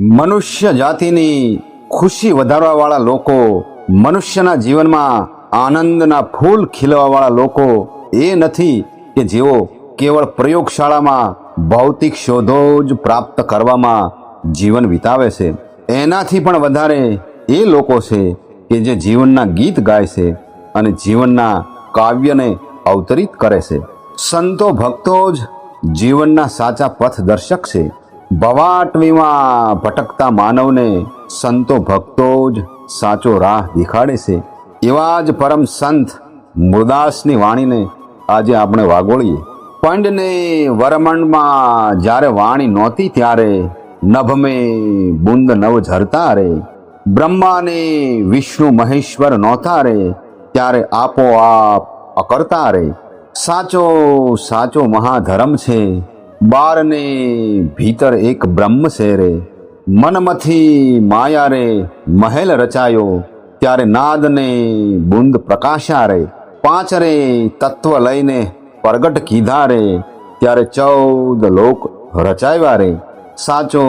મનુષ્ય જાતિની ખુશી વધારવાવાળા લોકો, મનુષ્યના જીવનમાં આનંદના ફૂલ ખીલવાવાળા લોકો એ નથી કે જેઓ કેવળ પ્રયોગશાળામાં ભૌતિક શોધો જ પ્રાપ્ત કરવામાં જીવન વિતાવે છે. એનાથી પણ વધારે એ લોકો છે કે જે જીવનના ગીત ગાય છે અને જીવનના કાવ્યને અવતરિત કરે છે. સંતો ભક્તો જ જીવનના સાચા પથદર્શક છે. ભવાટવીમાં ભટકતા માનવને સંતો ભક્તો જ સાચો રાહ દેખાડે છે. એવા જ પરમ સંત મૃદાસની વાણીને આજે આપણે વાગોળીએ. પંડને વરમંડમાં જ્યારે વાણી નહોતી ત્યારે નભમે બુંદ નવ ઝરતા રે. બ્રહ્માને વિષ્ણુ મહેશ્વર નહોતા રે, ત્યારે આપોઆપ અકર્તા રે. સાચો સાચો મહાધર્મ છે. બારને ભીતર એક બ્રહ્મ છે રે મનમથી માયા રે મહેલ રચાયો, ત્યારે નાદને બુંદ પ્રકાશા રે પાંચ રે તત્વ લઈને પ્રગટ કીધા રે ત્યારે ચૌદ લોક રચાવ્યા રે સાચો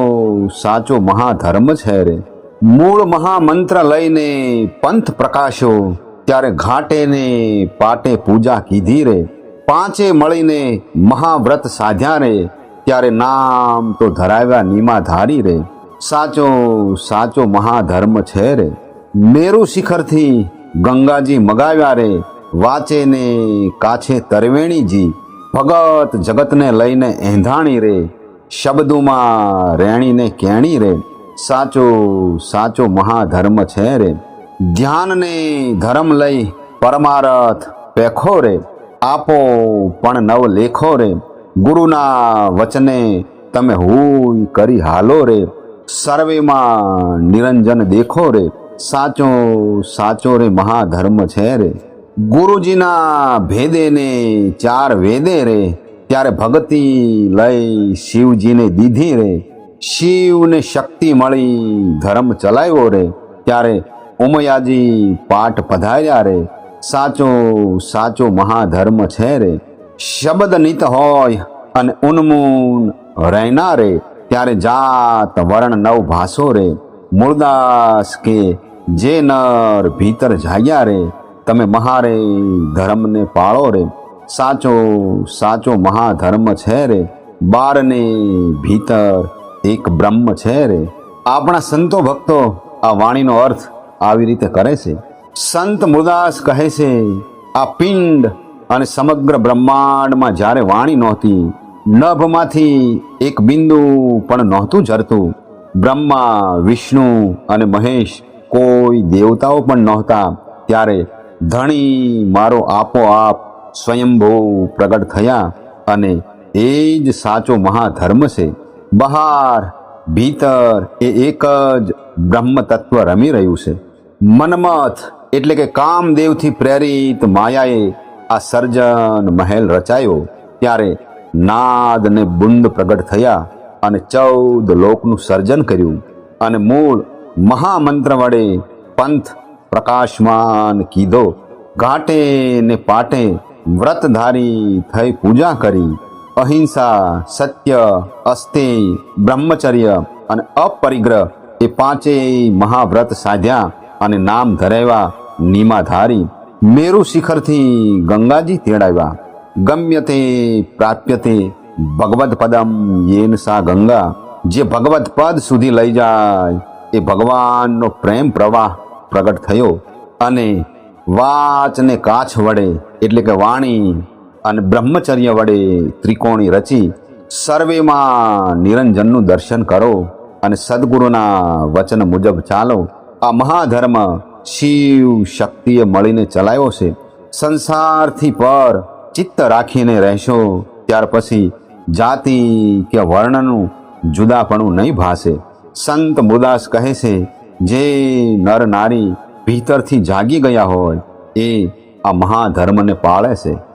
સાચો મહાધર્મ છે રે. મૂળ મહામંત્ર લઈને પંથ પ્રકાશો ત્યારે ઘાટે ને પાટે પૂજા કીધી રે પાંચે મળીને મહાવ્રત સાધ્યા રે, ત્યારે નામ તો ધરાવ્યા નીમાધારી રે. સાચો સાચો મહાધર્મ છે રે. મેરુ શિખરથી ગંગાજી મગાવ્યા રે વાચે ને કાછે તરવેણીજી, ભગત જગતને લઈને એંધાણી રે, શબ્દોમાં રેણીને કેણી રે. સાચો સાચો મહાધર્મ છે રે. ધ્યાનને ધર્મ લઈ પરમારથ પેખો રે. આપો પણ નવ લેખો રે. ગુરુના વચને તમે હુઈ કરી હાલો રે. સર્વેમાં નિરંજન દેખો રે. સાચો સાચો રે મહાધર્મ છે રે. ગુરુજીના ભેદે ને ચાર વેદે રે. ત્યારે ભક્તિ લઈ શિવજીને દીધી રે. શિવને શક્તિ મળી ધર્મ ચલાવ્યો રે. ત્યારે ઉમયાજી પાઠ પધાર્યા રે. સાચો સાચો મહાધર્મ છે રે. શબ્દ નિત હોય અને ઉન્મૂન રહેના રે, ત્યારે જાત વર્ણ નવ ભાસો રે. મૂળદાસ કે જે નર ભીતર જાગ્યા રે, તમે મહારે ધર્મને પાળો રે. સાચો સાચો મહાધર્મ છે રે, બારને ભીતર એક બ્રહ્મ છે રે. આપણા સંતો ભક્તો આ વાણીનો અર્થ આવી રીતે કરે છે. સંત મુરદાસ કહે છે, આ પિંડ અને સમગ્ર બ્રહ્માંડમાં જ્યારે વાણી નહોતી, નભમાંથી એક બિંદુ પણ નહોતું ઝરતું બ્રહ્મા, વિષ્ણુ અને મહેશ કોઈ દેવતાઓ પણ નહોતા. ત્યારે ધણી મારો આપોઆપ સ્વયંભૂ પ્રગટ થયા અને એ જ સાચો મહાધર્મ છે. બહાર, ભીતર એ એક જ બ્રહ્મ તત્વ રમી રહ્યું છે. મન્મથ એટલે કે કામદેવથી પ્રેરિત માયાએ આ સર્જન મહેલ રચાયો. ત્યારે નાદ ને બુંદ પ્રગટ થયા અને ચૌદ લોકનું સર્જન કર્યું. અને મૂળ મહામંત્ર વડે પંથ પ્રકાશમાન કીધો. ઘાટે ને પાટે વ્રતધારી થઈ પૂજા કરી. અહિંસા, સત્ય અસ્તેય બ્રહ્મચર્ય અને અપરિગ્રહ એ પાંચેય મહાવ્રત સાધ્યા અને નામ ધરાવ્યા. નીમાધારી મેરુ શિખરથી ગંગાજી તેડાવ્યા. ગમ્ય તે પ્રાપ્ય તે ભગવદ પદમ યેન સા ગંગા. જે ભગવદ પદ સુધી લઈ જાય, એ ભગવાનનો પ્રેમ પ્રવાહ પ્રગટ થયો અને વાચને કાછ વડે, એટલે કે વાણી અને બ્રહ્મચર્ય વડે ત્રિકોણી રચી, સર્વેમાં નિરંજનનું દર્શન કરો અને સદગુરુના વચન મુજબ ચાલો. આ મહાધર્મ શિવ શક્તિએ મળીને ચલાવ્યો છે. સંસારથી પર ચિત્ત રાખીને રહેશો. ત્યાર પછી જાતિ કે વર્ણનું જુદાપણું નહીં ભાસે. સંત મુદાસ કહે છે, જે નર નારી ભીતરથી જાગી ગયા હોય, એ આ મહાધર્મને પાળે છે.